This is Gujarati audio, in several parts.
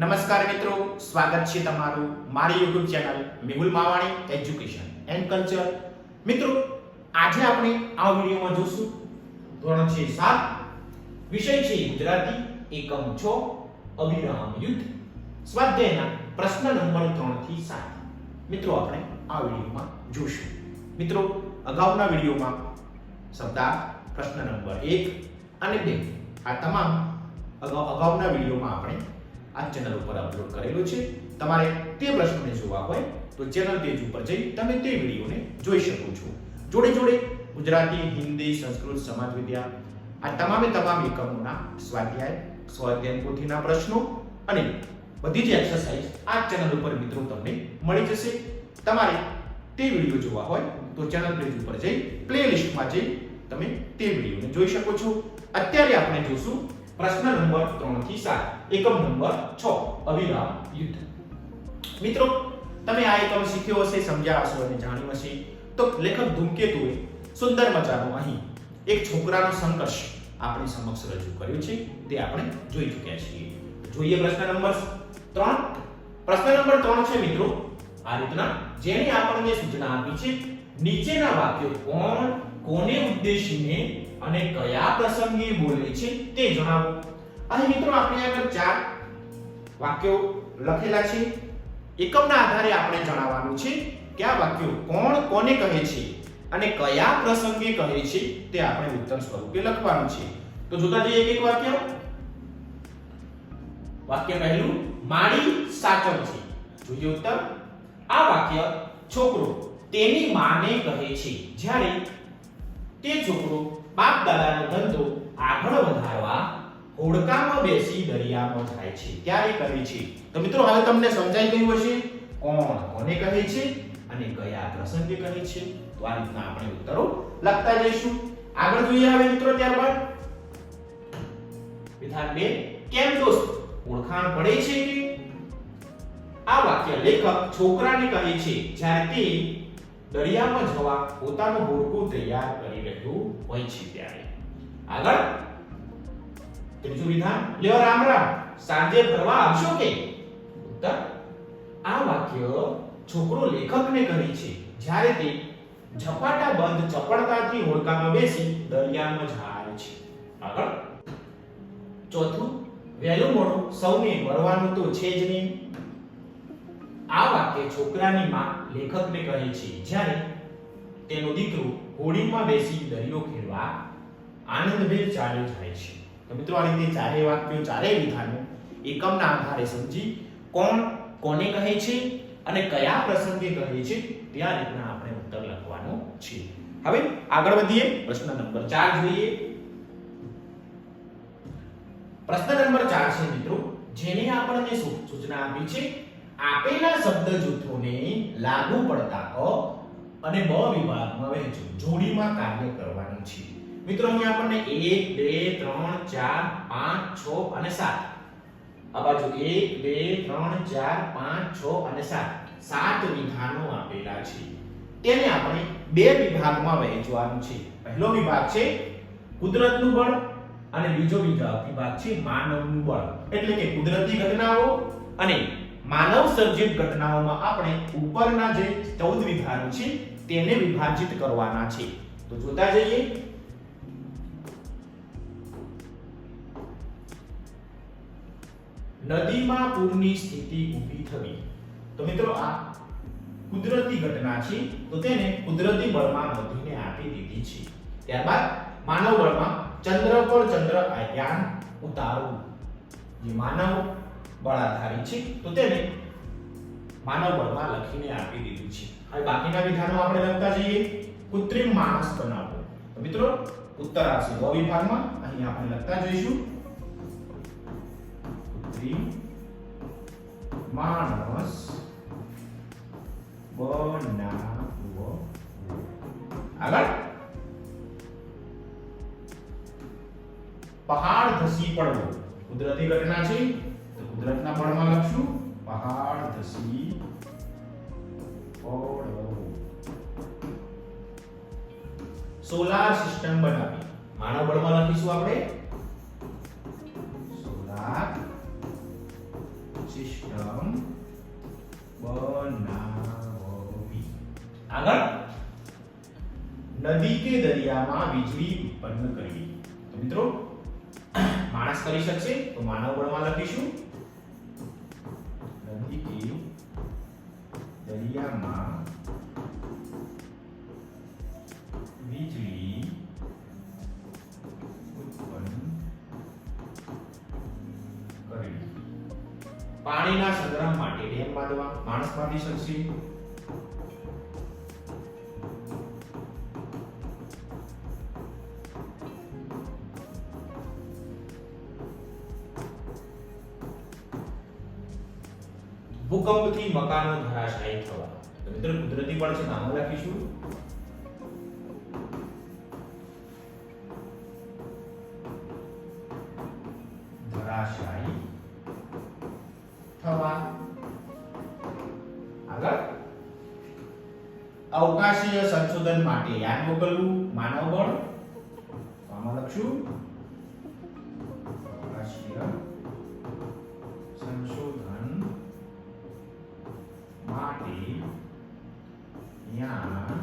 નમસ્કાર મિત્રો, સ્વાગત છે તમારું મારી YouTube channel Mehul Mavani education and culture મિત્રો, આજે આપણે આ વિડીયોમાં જોશું. ધોરણ છે 7 વિષય છે ગુજરાતી, એકમ 6 અવિરામ યુદ્ધ, સ્વાધ્યાયના પ્રશ્ન નંબર 3 થી 7 મિત્રો, આપણે આ વિડીયોમાં જોશું. મિત્રો, અગાઉના વિડીયોમાં શબ્દા પ્રશ્ન નંબર 1 અને 2 આ તમામ અગાઉ અગાઉના વિડીયોમાં આપણે આ ચેનલ ઉપર અપલોડ કરેલું છે. તમારે તે પ્રશ્નોને જોવા હોય તો ચેનલ પેજ ઉપર જઈ તમે તે વિડીયોને જોઈ શકો છો. જોડે જોડે ગુજરાતી, હિન્દી, સંસ્કૃત, સમાજ, વિદ્યા આ તમામે તમામ એકમોના સ્વાધ્યાય સ્વાધ્યાય પોથીના પ્રશ્નો અને બધી જ એક્સરસાઇઝ આ ચેનલ ઉપર મિત્રો તમને મળી જશે. તમારે તે વીડિયો જોવા હોય તો ચેનલ પેજ ઉપર જઈ પ્લેલિસ્ટમાં જઈ તમે તે વિડીયોને જોઈ શકો છો. અત્યારે આપણે જોશું પ્રશ્ન નંબર 3 થી 7 એકમ નંબર 6 અભિરામ યુદ્ધ. મિત્રો, તમે આ એકમ શીખ્યો હશે, સમજ્યા હશો અને જાણ્યું હશે. તો લેખક ધૂમકેતુએ સુંદર મજાનો અહીં એક છોકરાનો સંઘર્ષ આપણી સમક્ષ રજૂ કર્યો છે. તે આપણે જોઈ ચૂક્યા છીએ. જોઈએ પ્રશ્ન નંબર 3 પ્રશ્ન નંબર 3 છે, મિત્રો. આ રીતના જેણે આપણને સૂચના આપી છે, નીચેના વાક્યો કોણ, કોને ઉદ્દેશીને અને કયા પ્રસંગે બોલે છે તે જણાવો. અહીં મિત્રો, આપણે આગળ ચાર વાક્યો લખેલા છે. એકમના આધારે આપણે જણાવવાનું છે કે આ વાક્યો કોણ, કોને કહે છે અને કયા પ્રસંગે કહે છે તે આપણે ઉત્તર સ્વરૂપે લખવાનું છે. તો જોતા જઈએ એક એક વાક્ય. વાક્ય પહેલું માળી છે. જોઈએ ઉત્તર. આ વાક્ય છોકરો તેની માને કહે છે. જ્યારે તે છોકરો બાપ દાદાનો ધંધો આગળ વધારવા હોડકામાં બેસી દરિયામાં જાય છે. ક્યારે કહે છે? તો મિત્રો, હવે તમને સમજાઈ ગયું હશે કોણ કોને કહે છે અને કયા પ્રસંગે કહે છે? તો આ રીતના આપણે ઉત્તરો લખતા જઈશું. આગળ જોઈએ હવે મિત્રો ત્યારબાદ. વિધાન બે, કેમ દોસ્ત ઓળખાણ પડે છે કે? આ વાક્ય લેખક છોકરાને કહે છે, જ્યારે તે દરિયામાં જવા પોતાનું બોરકું તૈયાર કરી રહ્યું હોય છે ત્યારે. આગળ ત્રીજું વિધાન લ્યો રામ રામ. સાંજે ફરવા આવશો કે? ઉત્તર. આ વાક્ય છોકરો લેખકને કહે છે. જ્યારે તે ઝપાટા બંધ ચપળતાથી હોડકામાં બેસી દરિયામાં જાય છે. આગળ. ચોથું, વહેલું મોડું સૌને મળવાનું તો છે જ નહીં. આ વાક્ય છોકરાની માં લેખકને કહે છે. જ્યારે તેનો દીકરો હોડીમાં બેસી દરિયો ખેડવા આનંદભેર ચાલ્યો જાય છે. તો મિત્રો આ રીતે ચારે વાક્યો ચારે વિધાનો એકમના આધારે સમજી કોણ કોને કહે છે અને કયા પ્રસંગે કહે છે ત્યાં રીતના આપણે ઉત્તર લખવાનો છે. હવે આગળ વધીએ, પ્રશ્ન નંબર 4 જોઈએ. પ્રશ્ન નંબર 4 છે મિત્રો, જેને આપણને સૂચના આપી છે, આપેલા શબ્દ જૂથોને લાગુ પડતા અ અને બ વિભાગમાં વહેંચો, જોડીમાં કાર્ય કરવાનું છે. મિત્રો અહીંયા આપણને 1 2 3 4 5 6 અને 7 આ બાજુ 1 2 3 4 5 6 અને 7 સાત વિધાનો આપેલા છે. તેને આપણે બે વિભાગમાં વહેંચવાનું છે. પહેલો વિભાગ છે કુદરતનું બળ અને બીજો વિભાગ છે માનવનું બળ. એટલે કે કુદરતી ઘટનાઓ અને માનવ સર્જિત ઘટનાઓમાં આપણે ઉપરના જે 14 વિભાગ છે તેને વિભાજિત કરવાના છે. તો જોતા જઈએ નદીમાં પૂરની સ્થિતિ ઊભી થવી. તો મિત્રો આ કુદરતી ઘટના છે, તો તેને કુદરતી બળમાં નદીને આપી દીધી છે. ત્યારબાદ માનવ બળમાં ચંદ્ર પર ચંદ્રયાન ઉતારવું. જે માનવ બળ આધારિત છે, તો તેને માનવ બળમાં લખીને આપી દીધું છે. હવે બાકીના વિધાનો આપણે લખતા જઈએ. કૃત્રિમ માણસ બનાવવો. મિત્રો ઉત્તર આવશે બ વિભાગમાં અહીં આપણે લખતા જઈશું. માણસ બનાવો આગળ પહાડ ધસી પડવો કુદરતી ઘટના છે તો કુદરતના બળમાં લખશું પહાડ ધસી પડવો સોલાર સિસ્ટમ બનાવી માનવ બળમાં લખીશું આપણે સિસ્ટમ બનાવવી આગળ નદી કે દરિયામાં વીજળી ઉત્પન્ન કરવી તો મિત્રો માણસ કરી શકશે તો માનવ બળમાં લખીશું નદી કે દરિયામાં વીજળી પાણીના સંગ્રહ માટે ડેમ બાંધવા, માણસ બાંધી શકશે? ભૂકંપથી મકાનો ધરાશાયી થવા. તો કુદરતી પણ છે નામ લખીશું. માટે યાન મોકલવું માનવ બળ તો આમાં લખશું અવકાશીય સંશોધન માટે યાન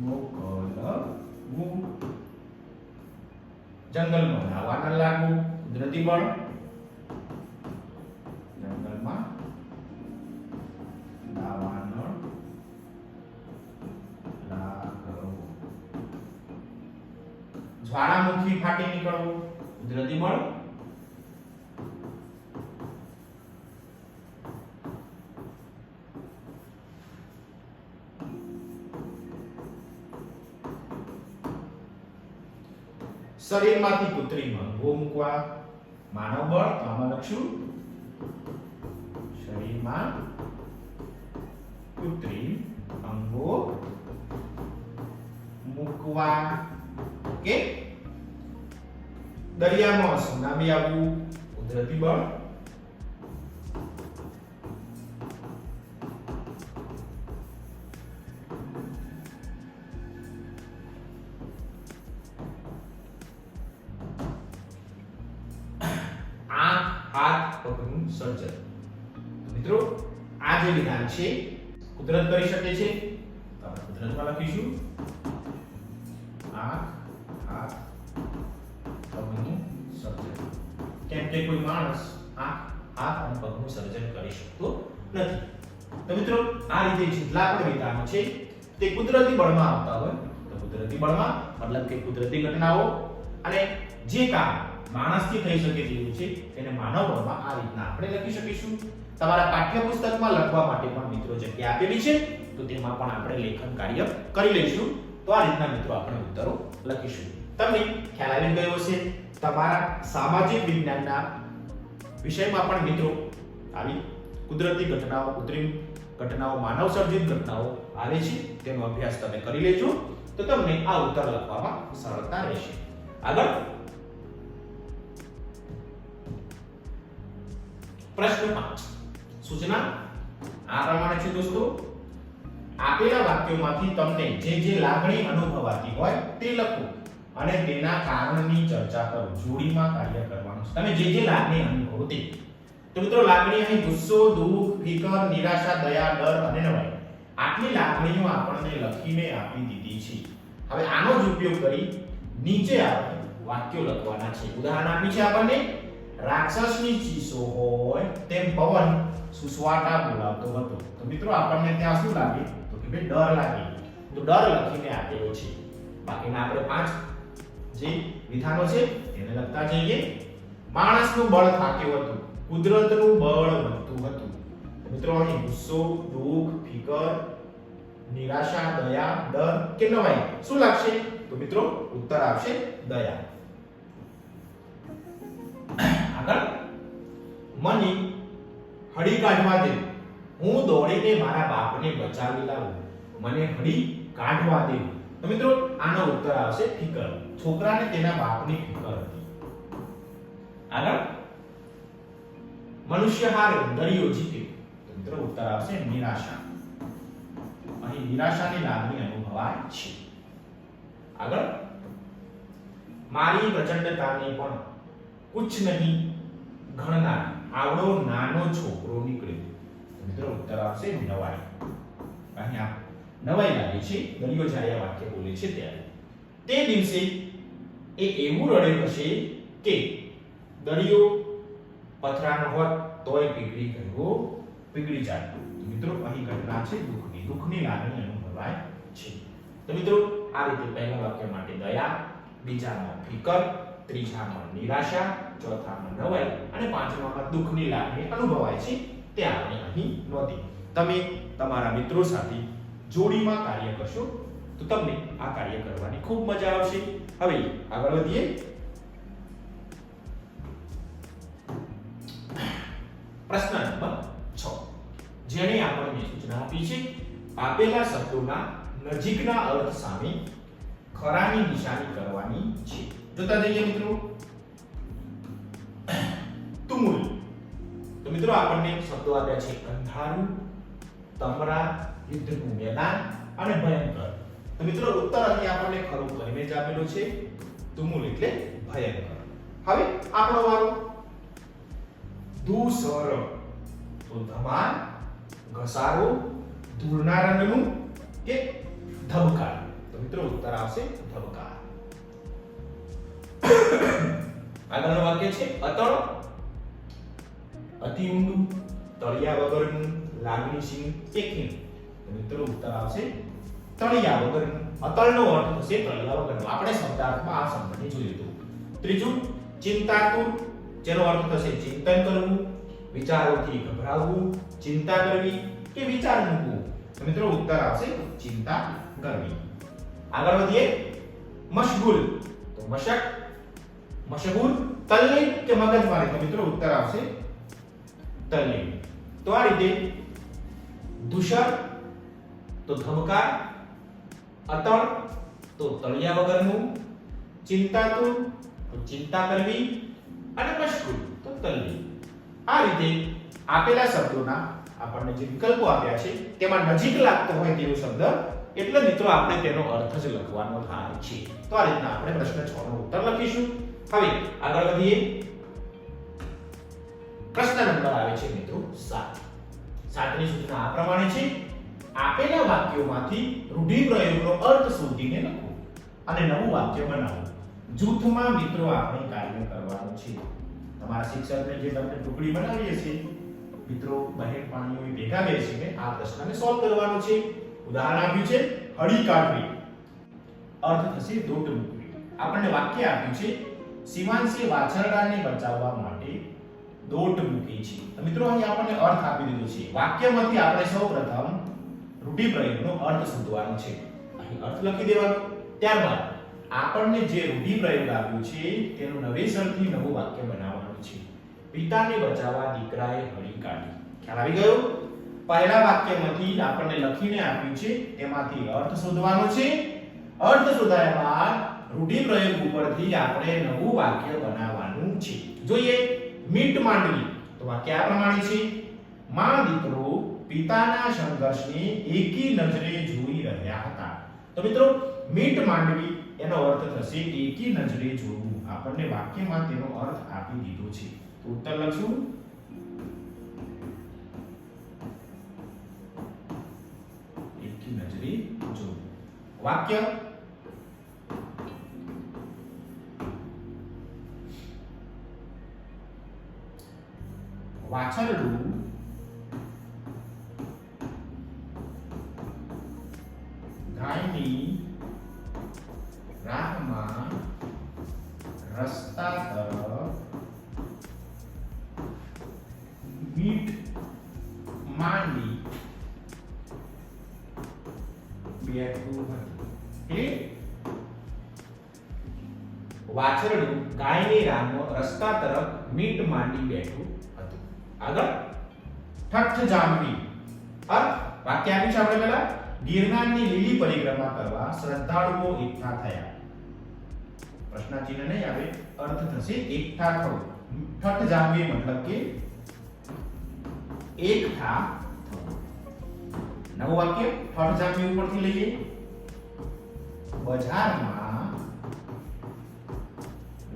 મોકલવું જંગલમાં લાવવા ન લાગવું કુદરતી બળ જ્વાળામુખી ફાટી નીકળવું કુદરતી બળ શરીરમાંથી કૃત્રિમ અંગો મૂકવા માનવ બળ તો આમાં લખશું શરીરમાં કૃત્રિમ અંગો મૂકવા ઓકે દરિયામાં સુનામી આવ્યું કુદરતી બળ. સર્જન. મિત્રો, આ જે વિધાન છે, કુદરત કરી શકે છે. તો આપણે કુદરતમાં લખીશું. જેટલા પણ વિધાનો છે, તે કુદરતી બળમાં આવતા હોય. તો કુદરતી બળમાં મતલબ કે કુદરતી ઘટનાઓ અને જે કામ માણસથી થઈ શકે તેવું છે, તેને માનવ બળમાં આ રીતના આપણે લખી શકીશું. તમારા પાઠ્યપુસ્તકમાં લખવા માટે પણ મિત્રો જગ્યા આપેલી છે, તો તેમાં પણ આપણે લેખન કાર્ય કરી લઈશું. તો આ રીતના મિત્રો આપણે ઉત્તરો લખીશું. તમને ખ્યાલ આવી ગયો હશે, તમારા સામાજિક વિજ્ઞાનના વિષયમાં પણ મિત્રો આવી કુદરતી ઘટનાઓ, કૃત્રિમ ઘટનાઓ માનવ સર્જિત ઘટનાઓ આવે છે, તેનો અભ્યાસ તમે કરી લેજો. તો તમને આ ઉત્તર લખવામાં સરળતા રહેશે. આગળ. પ્રશ્ન 5 સૂચના? આ પ્રમાણે છે દોસ્તો. આપેલા વાક્યોમાંથી તમને જે જે લાગણી અનુભવાતી હોય તે લખો અને તેના કારણની ચર્ચા કરો. જોડીમાં કાર્ય કરવાનું. તમે જે જે લાગણી અનુભવો તે તો મિત્રો, લાગણી અહીં ગુસ્સો, દુઃખ, ફિકર, નિરાશા, દયા, ડર અને નવાઈ, આટલી લાગણીઓ આપણને લખીને આપી દીધી છે. હવે આનો જ ઉપયોગ કરી નીચે આપણે વાક્યો લખવાના છે. ઉદાહરણ આપ્યું છે આપણને, રાક્ષસની ચીસો હોય તેમ પવન સુસવાટા બોલાવતો હતો. તો મિત્રો, આપણને ત્યાં શું લાગે? તો કે ભાઈ, ડર લાગે. તો ડર લખીને આપેલો છે. બાકીના આપણે પાંચ જે વિધાનો છે એને લખતા જઈએ. માણસનું બળ થાક્યું હતું. કુદરતનું બળ વધતું હતું. મિત્રો, અહીં ગુસ્સો, દુઃખ, ફિકર, નિરાશા, દયા, ડર કે નવાઈ, શું લાગશે? તો મિત્રો, ઉત્તર આવશે દયા. આગળ. મને, હળી કાઢવા દે. હું દોડીને મારા બાપને બચાવી લાવું. મને હળી કાઢવા દે. તો મિત્રો, આનો ઉત્તર આવશે ફિકર. છોકરાને તેના બાપની ફિકર હતી. આગળ. મનુષ્ય હારે દરિયો જીતે. તંત્ર ઉત્તર આવશે નિરાશા. અહીં નિરાશાની લાગણી અનુભવાય છે. આગળ. મારી પ્રચંડતાને પણ કુછ નહીં ગણનાર આવડો નાનો છોકરો નીકળ્યો. મિત્રો ઉત્તર આવશે નવાઈ. અહીંયા નવાઈ લાગે છે. દરિયો જ્યારે આ વાક્ય બોલે છે ત્યારે. તે દિવસે એ એવું રડે હશે કે દરિયો પથરાનો હોત તોય પીગળી ગયું, પીગળી જાત. મિત્રો, અહીં ઘટના છે દુઃખની. દુઃખની લાગણી અનુભવાય છે. તો મિત્રો, આ રીતે પહેલા વાક્ય માટે દયા, બીજામાં ફિકર, ત્રીજામાં નિરાશા, ચોથામાં નવાઈ અને પાંચમામાં દુઃખની લાગણી અનુભવાય છે. તે આપણે અહીં નોંધી તમે તમારા મિત્રો સાથે જોડીમાં કાર્ય કરશો, તો તમને આ કાર્ય કરવાની ખૂબ મજા આવશે. હવે આગળ વધીએ. પ્રશ્ન નંબર 6 જેણે આપણને સૂચના આપી છે, આપેલા શબ્દોના નજીકના અર્થ સામે ખરાની નિશાની કરવાની છે. જોતા જઈએ મિત્રો. તુમુલ. તો મિત્રો આપણને શબ્દો આપ્યા છે અંધારું, તમરા, યુદ્ધનું મેદાન અને ભયંકર. તો મિત્રો ઉત્તર અહીં આપણને ખરું કરીને જ આપેલો છે. તુમુલ એટલે ભયંકર. હવે આપણો વારો. ધૂસર તો ધમાલ ઘસારો ધૂળના રંગનું કે ધબકાર તો મિત્રો ઉત્તર આવશે ધબકાર આગળનું વાક્ય છે, અતળ, અતિ ઊંડું, તળિયા વગરનું, લાગણીશીલ કે ખીણ મિત્રો, ઉત્તર આવશે, તળિયા વગરનું, અતળનો અર્થ થશે તળિયા વગરનું। આપણે શબ્દાર્થમાં આ શબ્દને જોઈ લીધું ત્રીજું, ચિંતાતુર જેનો અર્થ થશે, ચિંતન કરવું, વિચારોથી ગભરાવવું, ચિંતા કરવી કે વિચાર મૂકવું? તો મિત્રો ઉત્તર આવશે ચિંતા કરવી. આગળ વધીએ. મશગુલ. તો મશક, મશગુલ તલ્લીન કે મગજમારી તો મિત્રો ઉત્તર આવશે તલ્લીન તો આ રીતે દુષર તો ધમકાર અતળ તો તળિયા વગરનું. ચિંતાતુર તો ચિંતા કરવી. અને મશગુલ તો તલ્લીન આ રીતે આપેલા શબ્દોના આપણને જે વિકલ્પો આપ્યા છે, તેમાં નજીક લાગતો હોય તેવો શબ્દ, એટલે મિત્રો આપણે તેનો અર્થ જ લખવાનો થાય છે. તો આ રીતના આપણે પ્રશ્ન 6 નો ઉત્તર લખીશું. હવે આગળ વધીએ. પ્રશ્ન નંબર આવે છે મિત્રો 7 સાતની સૂચના આ પ્રમાણે છે. આપેલા વાક્યોમાંથી રૂઢિપ્રયોગનો અર્થ શોધીને લખો અને નવું વાક્ય બનાવો. જૂથમાં મિત્રો આપણે કાર્ય કરવાનું છે. તમારા શિક્ષકને જે તમને ટુકડી બનાવીએ છીએ, મિત્રો બહેન પાણીઓ ભેગા બેસીને આ પ્રશ્નને સોલ્વ કરવાનો છે. ઉદાહરણ આપ્યું છે, હળી કાઢવી. અર્થ થશે દોટ મૂકવી. આપણને વાક્ય આપ્યું છે શિવાંશે વાછરડાને બચાવવા માટે દોટ મૂકી છે. મિત્રો અહીં આપણને અર્થ આપી દીધો છે. વાક્યમાંથી આપણે સૌપ્રથમ રૂઢિપ્રયોગનો અર્થ શોધવાનો છે. અહીં અર્થ લખી દેવાનો. ત્યારબાદ આપણને જે રૂઢિપ્રયોગ આવ્યો છે, તેનું નવેસરથી નવું વાક્ય બનાવવાનું છે. પિતાને બચાવવા દીકરાએ હળી કાઢી. ખ્યાલ આવી ગયો? પહેલા વાક્યમાંથી આપણને લખીને આપ્યું છે, તેમાંથી અર્થ શોધવાનો છે. અર્થ શોધાયા બાદ રૂઢિપ્રયોગ ઉપરથી આપણે નવું વાક્ય બનાવવાનું છે. જોઈએ, મીટ માંડવી. તો વાક્ય આ પ્રમાણે છે. માં દીકરો, પિતાના સંઘર્ષને એકી નજરે જોઈ રહ્યા હતા. તો મિત્રો, મીટ માંડવી એનો અર્થ થશે એકી નજરે જોવું આપણને વાક્યમાં તેનો અર્થ આપી દીધો છે. તો ઉત્તર લખશું. એકી નજરે જોવું વાક્ય વાછરડું ગાયની રામનો રસ્તા તરફ મીટ માંડી બેઠું હતું. આગળ? ઠઠ જામવી અર્થ? વાક્ય આપ્યું છે આપણે પહેલા? ગિરનારની લીલી પરિક્રમા કરવા શ્રદ્ધાળુઓ એકઠા થયા. પ્રશ્ન ચિહ્ન નહીં આવે, અર્થ થશે એકઠા થવું. ઠઠ જામવી મતલબ કે એકઠા નવું વાક્ય ફરજામ જામી ઉપરથી લઈએ. બજારમાં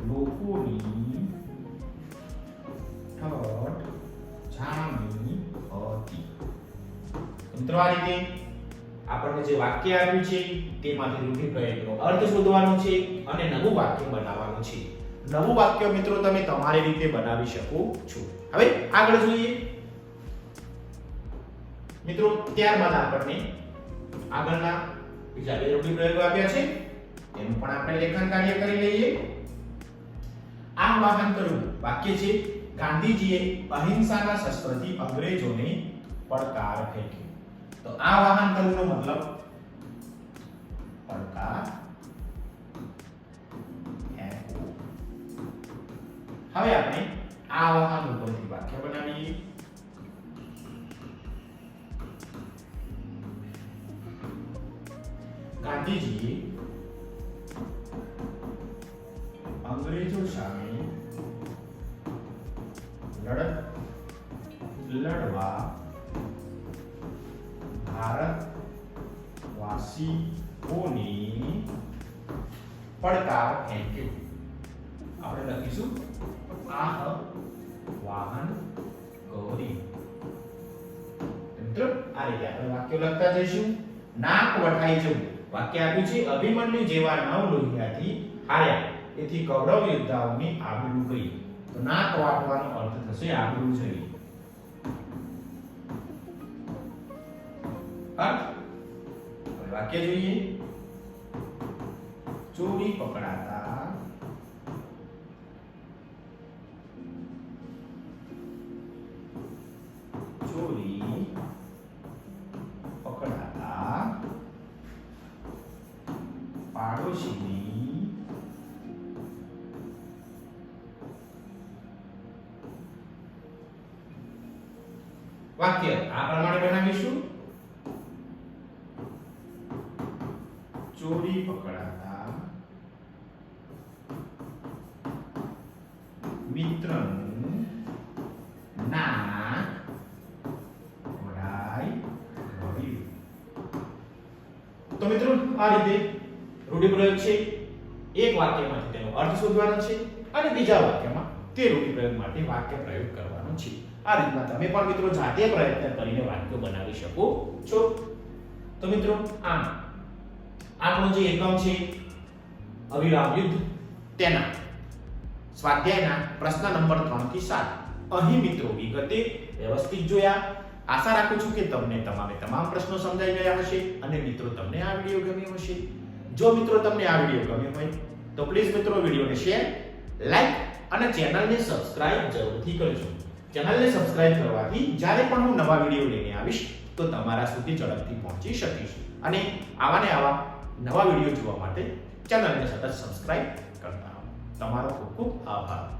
લોકોની ઠઠ જામી હતી. મિત્રો, આ રીતે આપણને જે વાક્ય આવ્યું છે, તેમાંથી રૂઢિપ્રયોગનો અર્થ શોધવાનો છે અને નવું વાક્ય બનાવવાનું છે. નવું વાક્ય મિત્રો, તમે તમારી રીતે બનાવી શકો છો. હવે આગળ જોઈએ. મિત્રો, ત્યારબાદ આપણને આગળના બીજા બે રૂઢિપ્રયોગો આપ્યા છે. તેનું પણ આપણે લેખન કાર્ય કરી લઈએ. આ વાહન કરવું વાક્ય છે, ગાંધીજીએ અહિંસાના શસ્ત્રથી અંગ્રેજોને પડકાર ફેંક્યો. તો આ વાહન કરવુંનો મતલબ પડકાર હવે આપણે આ વાહન ઉપરથી ગાંધીજીએ અંગ્રેજો સામે લડત લડવા ભારત વાસીઓની પડકાર ફેંક્યો આપણે લખીશું, આહ, વાહન ગૌરી. મિત્રો, આ રીતે આપણે વાક્યો લખતા જઈશું. નાક વટાઈ જવું. વાક્ય આપ્યું છે, અભિમન્યુ જેવા નવ લોહિયાથી હાર્યા. તેથી કૌરવ યોદ્ધાઓની આબરૂ ગઈ તો નાક વાટવાનો અર્થ થશે આબરૂ જઈ વાક્ય જોઈએ. ચોરી પકડાતા મિત્રનું ના વડાઈ ગયું તો મિત્રો, આ રીતે રૂઢિપ્રયોગ છે. એક વાક્યમાંથી તેનો અર્થ શોધવાનો છે અને બીજા વાક્યમાં તે રૂઢિપ્રયોગ માટે વાક્ય પ્રયોગ કરવાનો છે. આ રીતના તમે પણ મિત્રો જાતે પ્રયત્ન કરીને વાક્યો બનાવી શકો છો. તો મિત્રો આ આપણો જે એકમ છે, અવિરામ યુદ્ધ. તેના સ્વાધ્યાયના પ્રશ્ન નંબર 3 થી 7 અહીં મિત્રો વિગતે વ્યવસ્થિત જોયા. આશા રાખું છું કે તમને તમામે તમામ પ્રશ્નો સમજાઈ ગયા હશે અને મિત્રો તમને આ વીડિયો ગમ્યો હશે. જો મિત્રો તમને આ વીડિયો ગમ્યો હોય, તો પ્લીઝ મિત્રો વિડીયોને શેર, લાઈક અને ચેનલને સબસ્ક્રાઇબ જરૂરથી કરજો. ચેનલને સબસ્ક્રાઇબ કરવાથી જ્યારે પણ હું નવા વીડિયો લઈને આવીશ, તો તમારા સુધી ઝડપથી પહોંચી શકીશ. અને આવા ને આવા નવા વીડિયો જોવા માટે ચેનલને સતત સબસ્ક્રાઇબ તમારો ખૂબ ખૂબ આભાર.